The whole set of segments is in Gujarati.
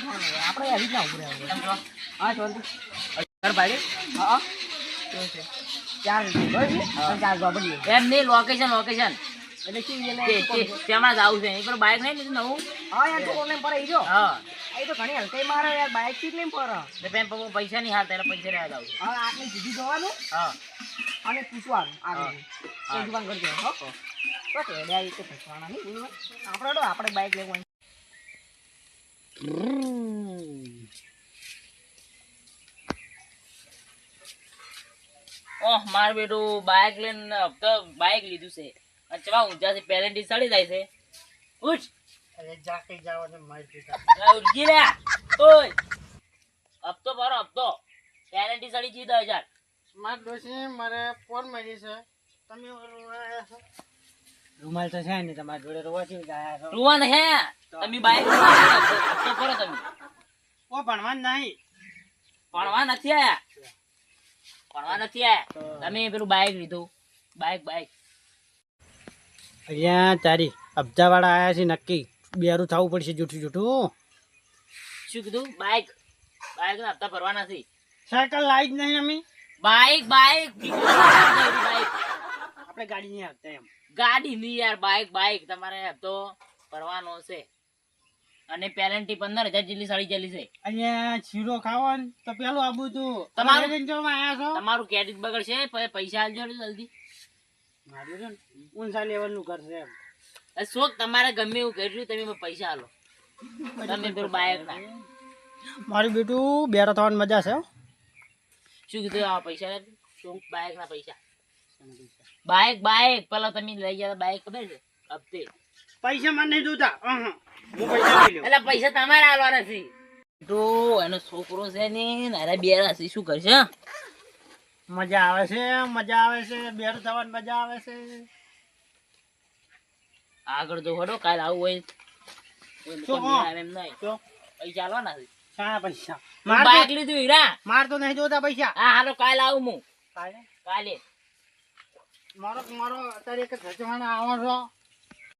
રીતના ઉભું રહેવું એમ હા શાંતિ ઘર ભાડે હા ચાર ચાર જોબ એમ નહીં લોકેશન લોકેશન એટલે શું છે તે એટલે તે- તેમાં જ આવું છે એ પેલું બાઇક નહીં લીધું હા યાર તો ઓનલાઈન પર આવી જો હા એ તો ઘણી હલકાઈ મારે યાર બાઇકથી પર એટલે પેન પૈસા નહીં હાલતા એટલે પૈસા રહ્યા જાવ હા આટલે સીધી જવાનું હા અને પૂછવાનું આગળ. એ દુકાન કરજો હો તો. આપણે આપણે બાઇક લેવું. ઓહ માર બેટું બાઇક લઈને હપ્તો બાઇક લીધું છે. અચ્છા ઊંચા ઊંચાથી પેરેન્ટી સડી જાય છે. ઉઠ. અરે જા કઈ જાવ ને માર લા ઉઠી લે ઓય. હપ્તો ભરો હપ્તો. પેરેન્ટી સડી જી દસ હજાર. માર દોશી મારે ફોન મળી છે. તમે રૂમાલ તો છે ને તમારી જોડે રોવા છે છો? હે તમે બાઇક તો કરો તમે? ઓ ભણવા નહીં. ભણવા નથી આયા? ભણવા નથી આયા? તમે પેલું બાઇક લીધું. બાઇક બાઇક અહીંયા તારી અબજાવાળા આયા છે નક્કી. બેરું થવું પડશે જૂઠું જૂઠું. શું કીધું? બાઇક બાઇક ના હપ્તા ભરવા નથી સાયકલ લાવી જ નહીં અમે. બાઇક બાઇક બાઇક આપણે ગાડી નહીં આપતા એમ. ગાડી નહીં યાર બાઇક બાઇક તમારે હપ્તો ભરવાનો છે. અને પેરેન્ટી પંદર હજાર જેટલી સાડી ચાલી છે. અહીંયા શીરો ખાવો ને તો પેલું આબુ તું તમારું- છો? તમારું ક્રેડિટ બગડશે પૈસા આલજો જલ્દી. મારું છે ને ઊંચા લેવલનું કરશે એમ. શોખ તમારે ગમે એવું કર્યું તમે પૈસા આલો. તમે પેલું બાઇક ના. મારું બેટું બેરા થવાની મજા છે હો. શું કીધું? આ પૈસા? શું બાઇક ના પૈસા. બાઇક બાઇક પેલા તમે લઈ ગયા ખબર છે? હપ્તે. પૈસા મને નહીં જોતા. એટલે પૈસા તમારે આવવાના છે. તો એનો છોકરો છે ને અરે બે રાશિ શું કરશે મજા આવે છે મજા આવે છે. બેર થવાની મજા આવે છે. આગળ તો હડો કાલ આવું હોય એમ નહીં. પૈસા છે. શાના પૈસા? માર બાઇક લીધું હીરા માર તો નહીં જોતા પૈસા. હા હાલો કાલ આવું હું. કાલે? કાલે. મારો મારો અત્યારે એક ધજવાના આવો છો.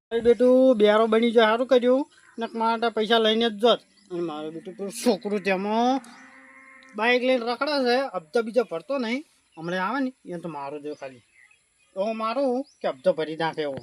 મારું બેટું બેરો બની જાય સારું કર્યું ને મારા પૈસા લઈને જ જોત. અને મારું બેટું પેલું છોકરું તેમાં બાઇક લઈને રખડે છે હપ્તો બીજો ભરતો નહીં. હમણાં આવે ને એ તો મારું જો ખાલી. તો મારું કે હપ્તો ભરી નાખે એવો.